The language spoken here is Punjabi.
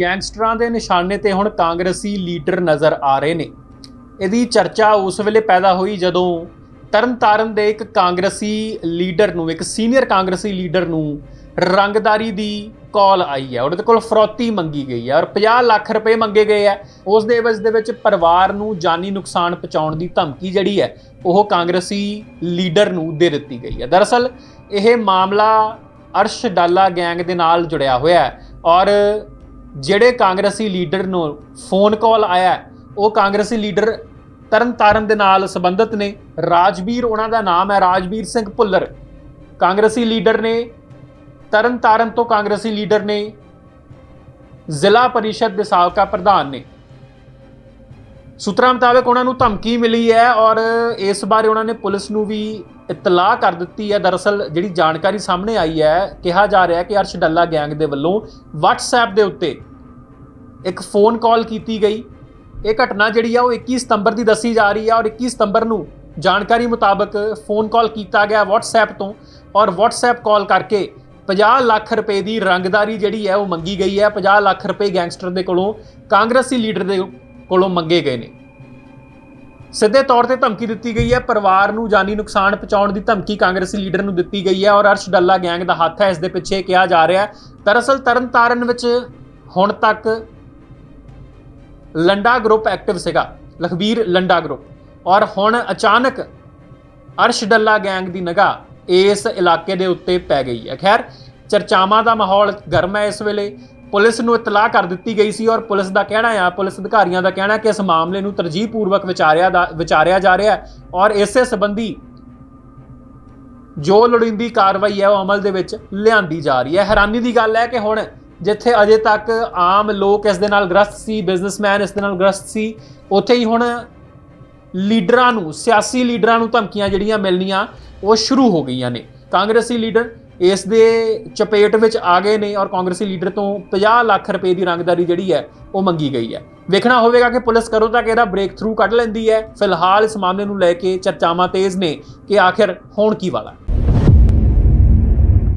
ਗੈਂਗਸਟਰਾਂ ਦੇ ਨਿਸ਼ਾਨੇ ਤੇ ਹੁਣ ਕਾਂਗਰਸੀ ਲੀਡਰ ਨਜ਼ਰ ਆ ਰਹੇ ਨੇ। ਇਹਦੀ ਚਰਚਾ ਉਸ ਵੇਲੇ ਪੈਦਾ ਹੋਈ ਜਦੋਂ ਤਰਨਤਾਰਨ ਦੇ ਇੱਕ ਕਾਂਗਰਸੀ ਲੀਡਰ ਨੂੰ, ਇੱਕ ਸੀਨੀਅਰ ਕਾਂਗਰਸੀ ਲੀਡਰ ਨੂੰ ਰੰਗਦਾਰੀ ਦੀ ਕਾਲ ਆਈ ਹੈ। ਉਹਦੇ ਕੋਲ ਫਰੋਤੀ ਮੰਗੀ ਗਈ ਹੈ ਔਰ 50 ਲੱਖ ਰੁਪਏ ਮੰਗੇ ਗਏ ਹੈ। ਉਸ ਦੇ ਐਵਜ਼ ਦੇ ਵਿੱਚ ਪਰਿਵਾਰ ਨੂੰ ਜਾਨੀ ਨੁਕਸਾਨ ਪਹੁੰਚਾਉਣ ਦੀ ਧਮਕੀ ਜਿਹੜੀ ਹੈ, ਉਹ ਕਾਂਗਰਸੀ ਲੀਡਰ ਨੂੰ ਦੇ ਦਿੱਤੀ ਗਈ ਹੈ। ਦਰਅਸਲ, ਇਹ ਮਾਮਲਾ ਅਰਸ਼ ਡਾਲਾ ਗੈਂਗ ਦੇ ਨਾਲ ਜੁੜਿਆ ਹੋਇਆ ਹੈ ਔਰ ਜਿਹੜੇ ਕਾਂਗਰਸੀ ਲੀਡਰ ਨੂੰ ਫੋਨ ਕਾਲ ਆਇਆ ਉਹ ਕਾਂਗਰਸੀ ਲੀਡਰ ਤਰਨਤਾਰਨ ਦੇ ਨਾਲ ਸੰਬੰਧਿਤ ਨੇ। ਰਾਜਵੀਰ ਉਹਨਾਂ ਦਾ ਨਾਮ ਹੈ, ਰਾਜਵੀਰ ਸਿੰਘ ਭੁੱਲਰ। ਕਾਂਗਰਸੀ ਲੀਡਰ ਨੇ ਤਰਨਤਾਰਨ ਤੋਂ ਕਾਂਗਰਸੀ ਲੀਡਰ ਨੇ, ਜ਼ਿਲ੍ਹਾ ਪਰਿਸ਼ਦ ਦੇ ਸਾਬਕਾ ਪ੍ਰਧਾਨ ਨੇ। ਸੂਤਰਾਂ ਮੁਤਾਬਕ ਉਹਨਾਂ ਨੂੰ ਧਮਕੀ ਮਿਲੀ ਹੈ ਔਰ ਇਸ ਬਾਰੇ ਉਹਨਾਂ ਨੇ ਪੁਲਿਸ ਨੂੰ ਵੀ ਇਤਲਾਹ ਕਰ ਦਿੱਤੀ ਹੈ। ਦਰਅਸਲ ਜਿਹੜੀ ਜਾਣਕਾਰੀ ਸਾਹਮਣੇ ਆਈ ਹੈ, ਕਿਹਾ ਜਾ ਰਿਹਾ ਹੈ ਕਿ ਅਰਸ਼ ਡੱਲਾ ਗੈਂਗ ਦੇ ਵੱਲੋਂ WhatsApp ਦੇ ਉੱਤੇ ਇੱਕ ਫੋਨ ਕਾਲ ਕੀਤੀ ਗਈ। ਇਹ ਘਟਨਾ ਜਿਹੜੀ ਆ, ਉਹ 21 ਸਤੰਬਰ ਦੀ ਦੱਸੀ ਜਾ ਰਹੀ ਹੈ ਔਰ 21 ਸਤੰਬਰ ਨੂੰ ਜਾਣਕਾਰੀ ਮੁਤਾਬਕ ਫੋਨ ਕਾਲ ਕੀਤਾ ਗਿਆ WhatsApp ਤੋਂ ਔਰ WhatsApp ਕਾਲ ਕਰਕੇ 50 ਲੱਖ ਰੁਪਏ ਦੀ ਰੰਗਦਾਰੀ ਜਿਹੜੀ ਹੈ ਉਹ ਮੰਗੀ ਗਈ ਹੈ 50 ਲੱਖ ਰੁਪਏ ਗੈਂਗਸਟਰ ਦੇ ਕੋਲੋਂ, ਕਾਂਗਰਸੀ ਲੀਡਰ ਦੇ ਕੋਲੋਂ ਮੰਗੇ ਗਏ ਨੇ। ਸਿੱਧੇ ਤੌਰ ਤੇ ਧਮਕੀ ਦਿੱਤੀ ਗਈ ਹੈ ਪਰਿਵਾਰ ਨੂੰ ਜਾਨੀ ਨੁਕਸਾਨ ਪਹੁੰਚਾਉਣ ਦੀ ਧਮਕੀ ਕਾਂਗਰਸੀ ਲੀਡਰ ਨੂੰ ਦਿੱਤੀ ਗਈ ਹੈ ਔਰ ਅਰਸ਼ ਡੱਲਾ ਗੈਂਗ ਦਾ ਹੱਥ ਹੈ। ਇਸ ਦੇ ਪਿੱਛੇ ਕਿਹਾ ਜਾ ਰਿਹਾ ਹੈ। ਦਰਅਸਲ ਤਰਨਤਾਰਨ ਵਿੱਚ ਹੁਣ ਤੱਕ ਲੰਡਾ ਗਰੁੱਪ ਐਕਟਿਵ ਸੀਗਾ, ਲਖਬੀਰ ਲੰਡਾ ਗਰੁੱਪ। ਔਰ ਹੁਣ ਅਚਾਨਕ ਅਰਸ਼ ਡੱਲਾ ਗੈਂਗ ਦੀ ਨਿਗਾਹ ਇਸ ਇਲਾਕੇ ਦੇ ਉੱਤੇ ਪੈ ਗਈ ਹੈ। ਖੈਰ, ਚਰਚਾਵਾਂ ਦਾ ਮਾਹੌਲ ਗਰਮ ਹੈ ਇਸ ਵੇਲੇ। ਪੁਲਿਸ ਨੂੰ ਇਤਲਾਹ ਕਰ ਦਿੱਤੀ ਗਈ ਸੀ ਔਰ ਪੁਲਿਸ ਦਾ ਕਹਿਣਾ ਹੈ ਪੁਲਿਸ ਅਧਿਕਾਰੀਆਂ ਦਾ ਕਹਿਣਾ ਹੈ ਕਿ ਇਸ ਮਾਮਲੇ ਨੂੰ ਤਰਜੀਹ ਪੂਰਵਕ ਵਿਚਾਰਿਆ ਦਾ, ਵਿਚਾਰਿਆ ਜਾ ਰਿਹਾ ਹੈ। ਔਰ ਇਸੇ ਸੰਬੰਧੀ ਜੋ ਲੋੜੀਂਦੀ ਕਾਰਵਾਈ ਹੈ ਉਹ ਅਮਲ ਦੇ ਵਿੱਚ ਲਿਆਂਦੀ ਜਾ ਰਹੀ ਹੈ। ਹੈਰਾਨੀ ਦੀ ਗੱਲ ਹੈ ਕਿ ਹੁਣ ਜਿੱਥੇ ਅਜੇ ਤੱਕ ਆਮ ਲੋਕ ਇਸ ਦੇ ਨਾਲ ਗ੍ਰਸਤ ਸੀ ਬਿਜ਼ਨਸਮੈਨ ਇਸ ਦੇ ਨਾਲ ਗ੍ਰਸਤ ਸੀ, ਉੱਥੇ ਹੀ ਹੁਣ ਲੀਡਰਾਂ ਨੂੰ, ਸਿਆਸੀ ਲੀਡਰਾਂ ਨੂੰ ਧਮਕੀਆਂ ਜਿਹੜੀਆਂ ਮਿਲਣੀਆਂ, ਉਹ ਸ਼ੁਰੂ ਹੋ ਗਈਆਂ ਨੇ। ਕਾਂਗਰਸੀ ਲੀਡਰ ਇਸ ਦੇ ਚਪੇਟ ਵਿੱਚ ਆ ਗਏ ਨੇ ਔਰ ਕਾਂਗਰਸੀ ਲੀਡਰ ਤੋਂ 50 ਲੱਖ ਰੁਪਏ ਦੀ ਰੰਗਦਾਰੀ ਜਿਹੜੀ ਹੈ, ਉਹ ਮੰਗੀ ਗਈ ਹੈ। ਵੇਖਣਾ ਹੋਵੇਗਾ ਕਿ ਪੁਲਿਸ ਕਰੋ ਤੱਕ ਇਹਦਾ ਬ੍ਰੇਕ ਥਰੂ ਕੱਢ ਲੈਂਦੀ ਹੈ। ਫਿਲਹਾਲ ਇਸ ਮਾਮਲੇ ਨੂੰ ਲੈ ਕੇ ਚਰਚਾਵਾਂ ਤੇਜ਼ ਨੇ ਕਿ ਆਖਿਰ ਹੋਣ ਕੀ ਵਾਲਾ